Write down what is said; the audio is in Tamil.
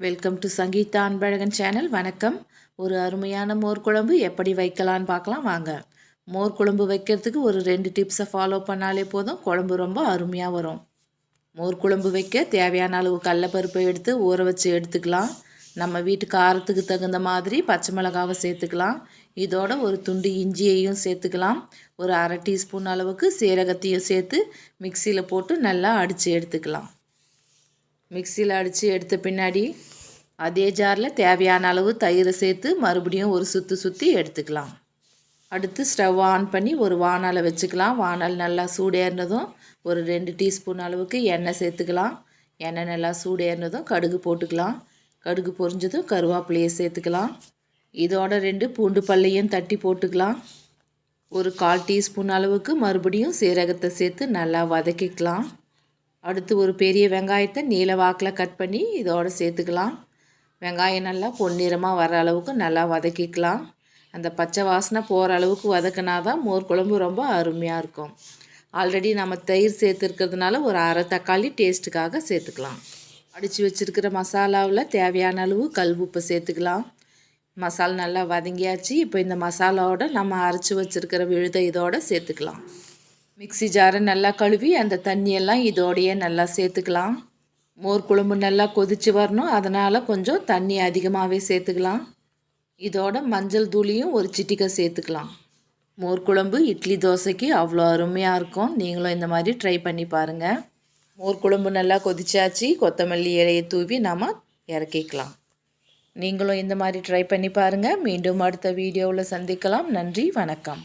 Welcome to Sangeetha Anbazhagan channel வணக்கம். ஒரு அருமையான மோர் குழம்பு எப்படி வைக்கலான்னு பார்க்கலாம். வாங்க. மோர் குழம்பு வைக்கிறதுக்கு ஒரு ரெண்டு டிப்ஸை ஃபாலோ பண்ணாலே போதும். குழம்பு ரொம்ப அருமையாக வரும். மோர் குழம்பு வைக்க தேவையான அளவு கடலப்பருப்பை எடுத்து ஊற வச்சு எடுத்துக்கலாம். நம்ம வீட்டு காரத்துக்கு தகுந்த மாதிரி பச்சை மிளகாவை சேர்த்துக்கலாம். இதோட ஒரு துண்டு இஞ்சியையும் சேர்த்துக்கலாம். ஒரு அரை டீஸ்பூன் அளவுக்கு சீரகத்தையும் சேர்த்து மிக்சியில் போட்டு நல்லா அடித்து எடுத்துக்கலாம். மிக்சியில் அடித்து எடுத்த பின்னாடி அதே ஜாரில் தேவையான அளவு தயிரை சேர்த்து மறுபடியும் ஒரு சுற்றி சுற்றி எடுத்துக்கலாம். அடுத்து ஸ்டவ் ஆன் பண்ணி ஒரு வானலை வச்சுக்கலாம். வானல் நல்லா சூடேறினதும் ஒரு ரெண்டு டீஸ்பூன் அளவுக்கு எண்ணெய் சேர்த்துக்கலாம். எண்ணெய் நல்லா சூடேறினதும் கடுகு போட்டுக்கலாம். கடுகு பொரிஞ்சதும் கருவேப்பிலையை சேர்த்துக்கலாம். இதோட ரெண்டு பூண்டு பல்லையும் தட்டி போட்டுக்கலாம். ஒரு கால் டீஸ்பூன் அளவுக்கு மறுபடியும் சீரகத்தை சேர்த்து நல்லா வதக்கிக்கலாம். அடுத்து ஒரு பெரிய வெங்காயத்தை நீல வாக்கில் கட் பண்ணி இதோடு சேர்த்துக்கலாம். வெங்காயம் நல்லா பொன்னிறமாக வர அளவுக்கு நல்லா வதக்கிக்கலாம். அந்த பச்சை வாசனை போகிற அளவுக்கு வதக்கினா தான் மோர் குழம்பு ரொம்ப அருமையாக இருக்கும். ஆல்ரெடி நம்ம தயிர் சேர்த்துருக்கிறதுனால ஒரு அரை தக்காளி டேஸ்ட்டுக்காக சேர்த்துக்கலாம். அடித்து வச்சுருக்கிற மசாலாவில் தேவையான அளவு கல் உப்பு சேர்த்துக்கலாம். மசாலா நல்லா வதங்கியாச்சு. இப்போ இந்த மசாலாவோட நம்ம அரைச்சி வச்சுருக்கிற விழுதை இதோடு சேர்த்துக்கலாம். மிக்சி ஜாரை நல்லா கழுவி அந்த தண்ணியெல்லாம் இதோடையே நல்லா சேர்த்துக்கலாம். மோர் குழம்பு நல்லா கொதித்து வரணும். அதனால் கொஞ்சம் தண்ணி அதிகமாகவே சேர்த்துக்கலாம். இதோட மஞ்சள் தூளியும் ஒரு சிட்டிக்கை சேர்த்துக்கலாம். மோர் குழம்பு இட்லி தோசைக்கு அவ்வளோ அருமையாக இருக்கும். நீங்களும் இந்த மாதிரி ட்ரை பண்ணி பாருங்கள் மோர் குழம்பு நல்லா கொதிச்சாச்சு. கொத்தமல்லி இலையை தூவி நாம் இறக்கிக்கலாம். நீங்களும் இந்த மாதிரி ட்ரை பண்ணி பாருங்கள் மீண்டும் அடுத்த வீடியோவில் சந்திக்கலாம். நன்றி வணக்கம்.